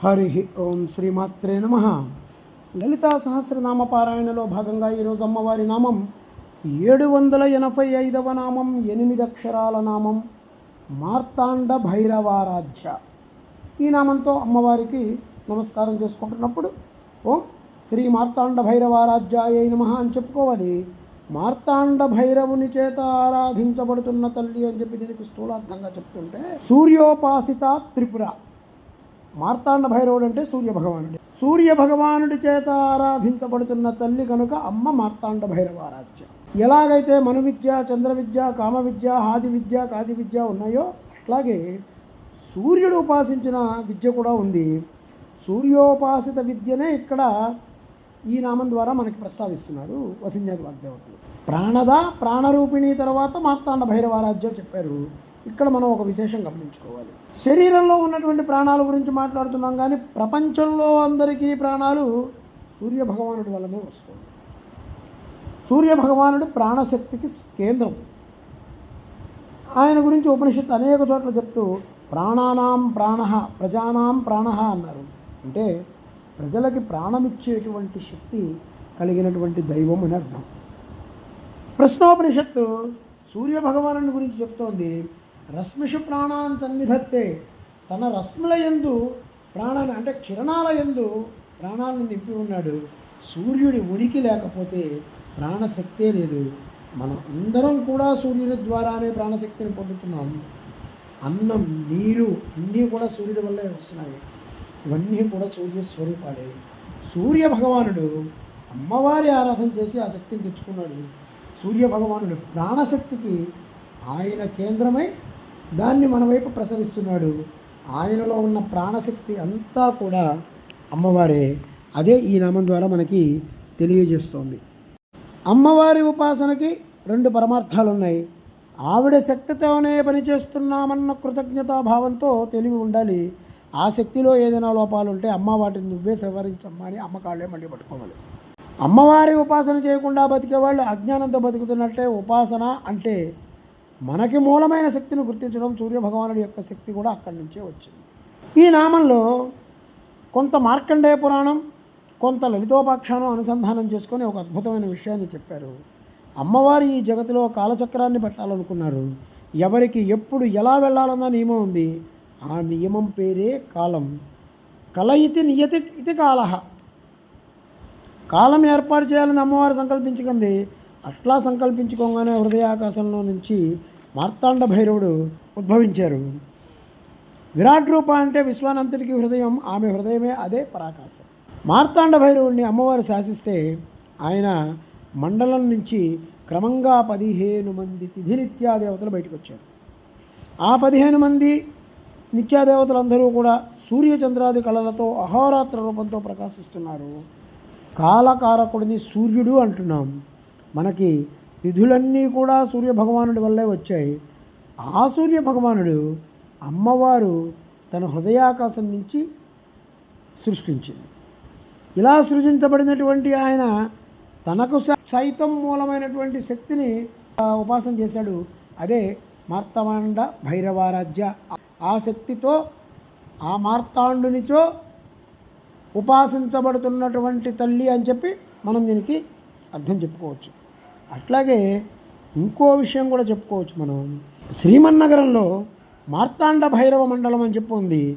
హరి ఓం శ్రీమాత్రే నమ. లలితా సహస్రనామ పారాయణలో భాగంగా ఈరోజు అమ్మవారి నామం ఏడు వందల ఎనభై ఐదవ నామం ఎనిమిది అక్షరాల నామం మార్తాండ భైరవారాధ్య. ఈ నామంతో అమ్మవారికి నమస్కారం చేసుకుంటున్నప్పుడు ఓం శ్రీ మార్తాండ భైరవారాధ్యాయ నమ అని చెప్పుకోవాలి. మార్తాండ భైరవుని చేత ఆరాధించబడుతున్న తల్లి అని చెప్పి దీనికి స్థూలార్థంగా చెప్తుంటే సూర్యోపాసిత త్రిపుర. మార్తాండ భైరవుడు అంటే సూర్య భగవానుడు సూర్య భగవానుడి చేత ఆరాధించబడుతున్న తల్లి కనుక అమ్మ మార్తాండ భైరవారాధ్య ఎలాగైతే మను విద్య చంద్ర విద్య కామ విద్య హాది విద్య కాది విద్య ఉన్నాయో అట్లాగే సూర్యుడు ఉపాసించిన విద్య కూడా ఉంది. సూర్యోపాసిత విద్యనే ఇక్కడ ఈ నామం ద్వారా మనకి ప్రస్తావిస్తున్నారు వసిన్యాది వాగ్దేవతలు. ప్రాణద ప్రాణరూపిణి తర్వాత మార్తాండ భైరవారాధ్య చెప్పారు. ఇక్కడ మనం ఒక విశేషం గమనించుకోవాలి. శరీరంలో ఉన్నటువంటి ప్రాణాల గురించి మాట్లాడుతున్నాం కానీ ప్రపంచంలో అందరికీ ప్రాణాలు సూర్య భగవానుడి వల్లనే వస్తుంది సూర్య భగవానుడు ప్రాణశక్తికి కేంద్రం. ఆయన గురించి ఉపనిషత్తు అనేక చోట్ల చెప్తూ ప్రాణానాం ప్రాణ ప్రజానాం ప్రాణ అన్నారు. అంటే ప్రజలకి ప్రాణమిచ్చేటువంటి శక్తి కలిగినటువంటి దైవం అని అర్థం. ప్రశ్నోపనిషత్తు సూర్యభగవాను గురించి చెప్తోంది. రశ్మిషు ప్రాణాన్ సన్నిధత్తే. తన రశ్ముల యందు ప్రాణాన్ని అంటే కిరణాల యందు ప్రాణాలను నింపి ఉన్నాడు. సూర్యుడి ఉనికి లేకపోతే ప్రాణశక్తే లేదు. మనం అందరం కూడా సూర్యుని ద్వారానే ప్రాణశక్తిని పొందుతున్నాం. అన్నం నీరు అన్నీ కూడా సూర్యుడి వల్లే వస్తున్నాయి. ఇవన్నీ కూడా సూర్య స్వరూపాలే. సూర్య భగవానుడు అమ్మవారి ఆరాధన చేసి ఆ శక్తిని తెచ్చుకున్నాడు. సూర్య భగవానుడు ప్రాణశక్తికి ఆయన కేంద్రమై దాన్ని మన వైపు ప్రసరిస్తున్నాడు. ఆయనలో ఉన్న ప్రాణశక్తి అంతా కూడా అమ్మవారే. అదే ఈ నామం ద్వారా మనకి తెలియజేస్తోంది. అమ్మవారి ఉపాసనకి రెండు పరమార్థాలు ఉన్నాయి ఆవిడ శక్తితోనే పనిచేస్తున్నామన్న కృతజ్ఞతాభావంతో తెలివి ఉండాలి. ఆ శక్తిలో ఏదైనా లోపాలు ఉంటే అమ్మ వాటిని నువ్వే సవరించమ్మా అని అమ్మ కాళ్ళే మళ్ళీ పట్టుకోవాలి. అమ్మవారి ఉపాసన చేయకుండా బతికే వాళ్ళు అజ్ఞానంతో బతుకుతున్నట్టే ఉపాసన అంటే మనకి మూలమైన శక్తిని గుర్తించడం సూర్యభగవానుడి యొక్క శక్తి కూడా అక్కడి నుంచే వచ్చింది. ఈ నామంలో కొంత మార్కండేయ పురాణం కొంత లలితోపాఖ్యానం అనుసంధానం చేసుకొని ఒక అద్భుతమైన విషయాన్ని చెప్పారు. అమ్మవారి ఈ జగతిలో కాలచక్రాన్ని పెట్టాలనుకున్నారు. ఎవరికి ఎప్పుడు ఎలా వెళ్ళాలన్న నియమం ఉంది? ఆ నియమం పేరే కాలం. కల ఇతి నియతి ఇది కాల. కాలం ఏర్పాటు చేయాలని అమ్మవారు సంకల్పించుకుంది అట్లా సంకల్పించుకోగానే హృదయాకాశంలో నుంచి మార్తాండ భైరవుడు ఉద్భవించారు. విరాట్ రూప అంటే విశ్వానంతుడికి హృదయం ఆమె హృదయమే అదే పరాకాశం. మార్తాండ భైరవుడిని అమ్మవారు శాసిస్తే ఆయన మండలం నుంచి క్రమంగా పదిహేను మంది తిథి నిత్యాదేవతలు బయటకు వచ్చారు ఆ పదిహేను మంది నిత్యాదేవతలందరూ కూడా సూర్యచంద్రాది కళలతో అహోరాత్ర రూపంతో ప్రకాశిస్తున్నారు. కాలకారకుడిని సూర్యుడు అంటున్నాం. మనకి తిథులన్నీ కూడా సూర్య భగవానుడి వల్లే వచ్చాయి. ఆ సూర్య భగవానుడు అమ్మవారు తన హృదయాకాశం నుంచి సృష్టించింది. ఇలా సృజించబడినటువంటి ఆయన తనకు సైతం మూలమైనటువంటి శక్తిని ఉపాసన చేశాడు. అదే మార్తాండ భైరవారాధ్య. ఆ శక్తితో ఆ మార్తాండునిచో ఉపాసించబడుతున్నటువంటి తల్లి అని చెప్పి మనం దీనికి అర్థం చెప్పుకోవచ్చు. అట్లాగే ఇంకో విషయం కూడా చెప్పుకోవచ్చు మనం. శ్రీమన్నగరంలో మార్తాండ భైరవ మండలం అని చెప్పి ఉంది.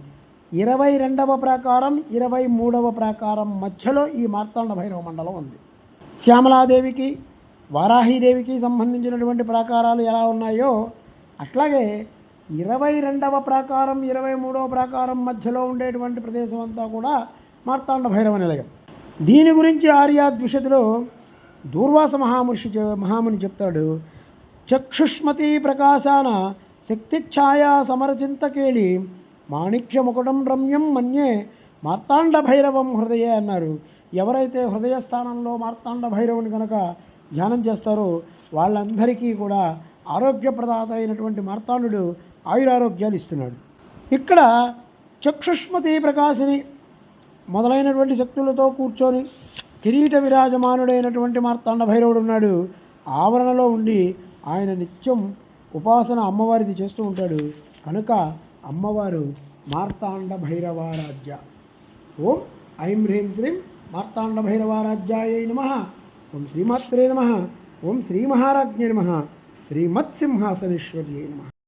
ఇరవై రెండవ ప్రాకారం ఇరవై మూడవ ప్రాకారం మధ్యలో ఈ మార్తాండ భైరవ మండలం ఉంది. శ్యామలాదేవికి వారాహీదేవికి సంబంధించినటువంటి ప్రాకారాలు ఎలా ఉన్నాయో అట్లాగే ఇరవై రెండవ ప్రాకారం ఇరవై మూడవ ప్రాకారం మధ్యలో ఉండేటువంటి ప్రదేశం అంతా కూడా మార్తాండ భైరవ నిలయం. దీని గురించి ఆర్యా ద్విషతిలో దూర్వాస మహామహర్షి చె- మహాముని చెప్తాడు చక్షుష్మతి ప్రకాశాన శక్తిఛాయా సమరచింతకేళి మాణిక్యముకుటం రమ్యం మన్యే మార్తాండ భైరవం హృదయే అన్నారు. ఎవరైతే హృదయ స్థానంలో మార్తాండ భైరవుని కనుక ధ్యానం చేస్తారో వాళ్ళందరికీ కూడా ఆరోగ్యప్రదాత అయినటువంటి మార్తాండుడు ఆయురారోగ్యాలు ఇస్తున్నాడు. ఇక్కడ చక్షుష్మతి ప్రకాశిని మొదలైనటువంటి శక్తులతో కూర్చొని కిరీట విరాజమానుడైనటువంటి మార్తాండ భైరవుడు ఉన్నాడు. ఆవరణలో ఉండి ఆయన నిత్యం ఉపాసన అమ్మవారిది చేస్తూ ఉంటాడు. కనుక అమ్మవారు మార్తాండ భైరవారాధ్య. ఓం ఐం హ్రీం శ్రీం మార్తాండభైరవారాజ్యాయై నమ. ఓం శ్రీమాత్రే నమ. ఓం శ్రీమహారాజ్ఞే నమ. శ్రీమత్సింహాసనేశ్వర్యై నమ.